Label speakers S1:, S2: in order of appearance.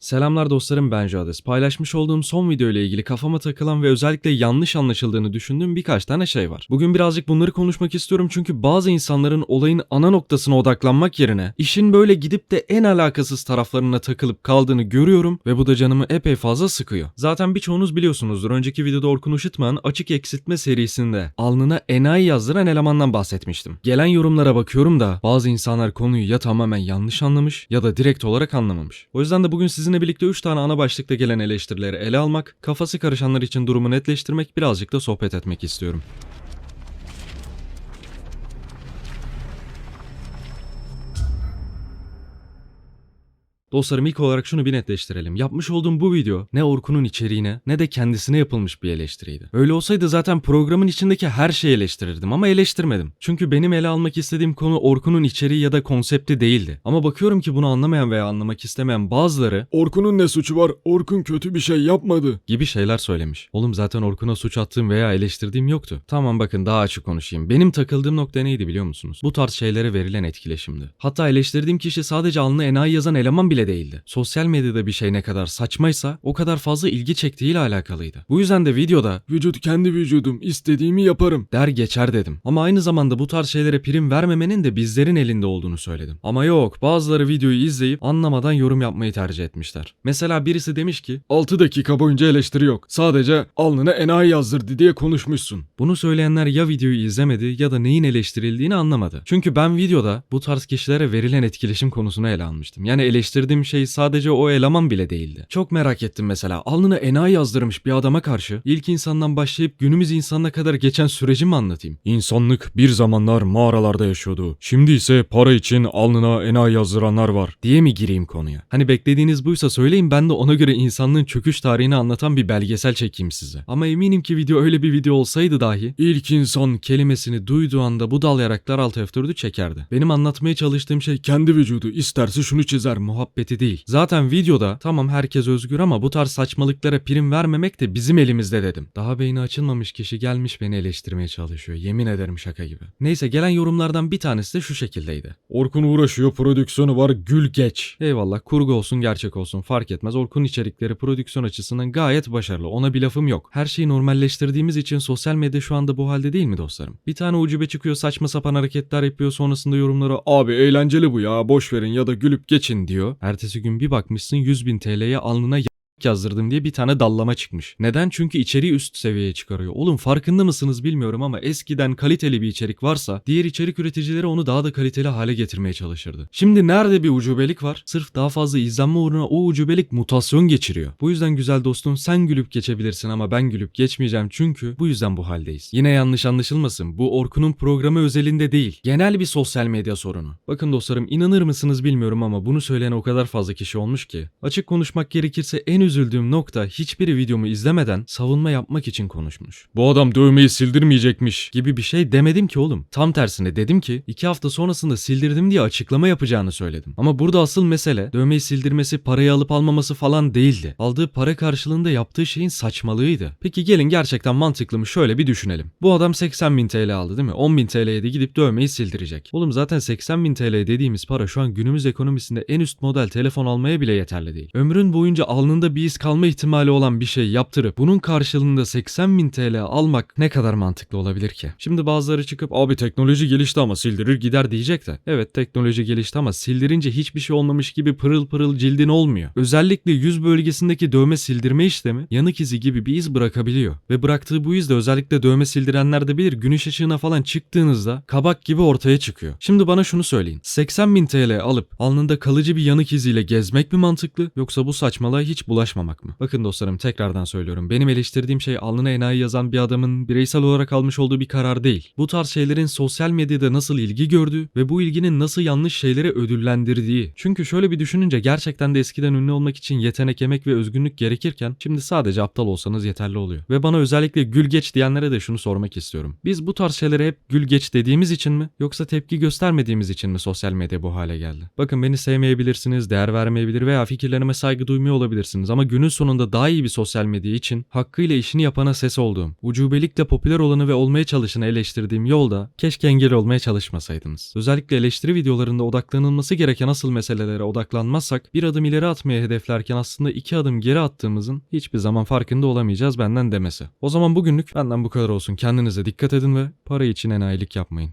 S1: Selamlar dostlarım ben Jades. Paylaşmış olduğum son video ile ilgili kafama takılan ve özellikle yanlış anlaşıldığını düşündüğüm birkaç tane şey var. Bugün birazcık bunları konuşmak istiyorum çünkü bazı insanların olayın ana noktasına odaklanmak yerine işin böyle gidip de en alakasız taraflarına takılıp kaldığını görüyorum ve bu da canımı epey fazla sıkıyor. Zaten birçoğunuz biliyorsunuzdur. Önceki videoda Orkun Işıtman açık eksiltme serisinde alnına enayi yazdıran elemandan bahsetmiştim. Gelen yorumlara bakıyorum da bazı insanlar konuyu ya tamamen yanlış anlamış ya da direkt olarak anlamamış. O yüzden de bugün sizinle birlikte 3 tane ana başlıkta gelen eleştirileri ele almak, kafası karışanlar için durumu netleştirmek, birazcık da sohbet etmek istiyorum. Dostlarım ilk olarak şunu bir netleştirelim. Yapmış olduğum bu video ne Orkun'un içeriğine ne de kendisine yapılmış bir eleştiriydi. Öyle olsaydı zaten programın içindeki her şeyi eleştirirdim ama eleştirmedim. Çünkü benim ele almak istediğim konu Orkun'un içeriği ya da konsepti değildi. Ama bakıyorum ki bunu anlamayan veya anlamak istemeyen bazıları
S2: Orkun'un ne suçu var? Orkun kötü bir şey yapmadı.
S1: gibi şeyler söylemiş. Oğlum zaten Orkun'a suç attığım veya eleştirdiğim yoktu. Tamam bakın daha açık konuşayım. Benim takıldığım nokta neydi biliyor musunuz? Bu tarz şeylere verilen etkileşimdi. Hatta eleştirdiğim kişi sadece alnına enayi yazan eleman bile değildi. Sosyal medyada bir şey ne kadar saçmaysa o kadar fazla ilgi çektiğiyle alakalıydı. Bu yüzden de videoda
S2: Vücut kendi vücudum. istediğimi yaparım.
S1: der geçer dedim. Ama aynı zamanda bu tarz şeylere prim vermemenin de bizlerin elinde olduğunu söyledim. Ama yok bazıları videoyu izleyip anlamadan yorum yapmayı tercih etmişler. Mesela birisi demiş ki
S2: 6 dakika boyunca eleştiri yok. Sadece alnına enayi yazdırdı diye konuşmuşsun.
S1: Bunu söyleyenler ya videoyu izlemedi ya da neyin eleştirildiğini anlamadı. Çünkü ben videoda bu tarz kişilere verilen etkileşim konusunu ele almıştım. Yani eleştirdiğim şey sadece o eleman bile değildi. Çok merak ettim mesela. Alnına enayi yazdırmış bir adama karşı ilk insandan başlayıp günümüz insanına kadar geçen süreci mi anlatayım?
S2: İnsanlık bir zamanlar mağaralarda yaşıyordu. Şimdi ise para için alnına enayi yazdıranlar var.
S1: diye mi gireyim konuya? Hani beklediğiniz buysa söyleyin ben de ona göre insanlığın çöküş tarihini anlatan bir belgesel çekeyim size. Ama eminim ki video öyle bir video olsaydı dahi ilk insan kelimesini duyduğu anda bu dal yaraklar alt F4'ü çekerdi. Benim anlatmaya çalıştığım şey
S2: Kendi vücudu isterse şunu çizer.
S1: Muhabbeti değil. Zaten videoda tamam herkes özgür ama bu tarz saçmalıklara prim vermemek de bizim elimizde dedim. Daha beyni açılmamış kişi gelmiş beni eleştirmeye çalışıyor. Yemin ederim şaka gibi. Neyse gelen yorumlardan bir tanesi de şu şekildeydi.
S2: Orkun uğraşıyor prodüksiyonu var gül geç.
S1: Eyvallah kurgu olsun gerçek olsun fark etmez. Orkun içerikleri prodüksiyon açısından gayet başarılı. Ona bir lafım yok. Her şeyi normalleştirdiğimiz için sosyal medya şu anda bu halde değil mi dostlarım? Bir tane ucube çıkıyor saçma sapan hareketler yapıyor sonrasında yorumlara
S2: Abi eğlenceli bu ya boş verin ya da gülüp
S1: geçin diyor. Ertesi gün bir bakmışsın 100 bin TL'ye alnına yazdırdım diye bir tane dallama çıkmış. Neden? Çünkü içeriği üst seviyeye çıkarıyor. Oğlum farkında mısınız bilmiyorum ama eskiden kaliteli bir içerik varsa diğer içerik üreticileri onu daha da kaliteli hale getirmeye çalışırdı. Şimdi nerede bir ucubelik var? Sırf daha fazla izlenme uğruna o ucubelik mutasyon geçiriyor. Bu yüzden güzel dostum sen gülüp geçebilirsin ama ben gülüp geçmeyeceğim çünkü bu yüzden bu haldeyiz. Yine yanlış anlaşılmasın. Bu Orkun'un programı özelinde değil. Genel bir sosyal medya sorunu. Bakın dostlarım inanır mısınız bilmiyorum ama bunu söyleyen o kadar fazla kişi olmuş ki. Açık konuşmak gerekirse en üzüldüğüm nokta hiçbiri videomu izlemeden savunma yapmak için konuşmuş.
S2: Bu adam dövmeyi sildirmeyecekmiş.
S1: Gibi bir şey demedim ki oğlum. Tam tersine dedim ki iki hafta sonrasında sildirdim diye açıklama yapacağını söyledim. Ama burada asıl mesele dövmeyi sildirmesi parayı alıp almaması falan değildi. Aldığı para karşılığında yaptığı şeyin saçmalığıydı. Peki gelin gerçekten mantıklı mı şöyle bir düşünelim. Bu adam 80 bin TL aldı değil mi? 10 bin TL'ye de gidip dövmeyi sildirecek. Oğlum zaten 80 bin TL dediğimiz para şu an günümüz ekonomisinde en üst model telefon almaya bile yeterli değil. Ömrün boyunca alnında bir iz kalma ihtimali olan bir şey yaptırıp bunun karşılığında 80 bin TL almak ne kadar mantıklı olabilir ki? Şimdi bazıları çıkıp abi teknoloji gelişti ama sildirir gider diyecek de. Evet teknoloji gelişti ama sildirince hiçbir şey olmamış gibi pırıl pırıl cildin olmuyor. Özellikle yüz bölgesindeki dövme sildirme işlemi yanık izi gibi bir iz bırakabiliyor. Ve bıraktığı bu iz de özellikle dövme sildirenler de bilir güneş ışığına falan çıktığınızda kabak gibi ortaya çıkıyor. Şimdi bana şunu söyleyin. 80 bin TL alıp alnında kalıcı bir yanık iziyle gezmek mi mantıklı yoksa bu saçmalığa hiç bulaşmamak mı? Bakın dostlarım tekrardan söylüyorum. Benim eleştirdiğim şey alnına enayi yazan bir adamın bireysel olarak almış olduğu bir karar değil. Bu tarz şeylerin sosyal medyada nasıl ilgi gördüğü ve bu ilginin nasıl yanlış şeylere ödüllendirdiği. Çünkü şöyle bir düşününce gerçekten de eskiden ünlü olmak için yetenek, emek ve özgünlük gerekirken şimdi sadece aptal olsanız yeterli oluyor. Ve bana özellikle gül geç diyenlere de şunu sormak istiyorum. Biz bu tarz şeylere hep gül geç dediğimiz için mi yoksa tepki göstermediğimiz için mi sosyal medya bu hale geldi? Bakın beni sevmeyebilirsiniz, değer vermeyebilir veya fikirlerime saygı duymuyor olabilirsiniz ama ama günün sonunda daha iyi bir sosyal medya için hakkıyla işini yapana ses olduğum, ucubelikle popüler olanı ve olmaya çalışanı eleştirdiğim yolda keşke engel olmaya çalışmasaydınız. Özellikle eleştiri videolarında odaklanılması gereken asıl meselelere odaklanmazsak bir adım ileri atmaya hedeflerken aslında iki adım geri attığımızın hiçbir zaman farkında olamayacağız benden demesi. O zaman bugünlük benden bu kadar olsun. Kendinize dikkat edin ve para için enayilik yapmayın.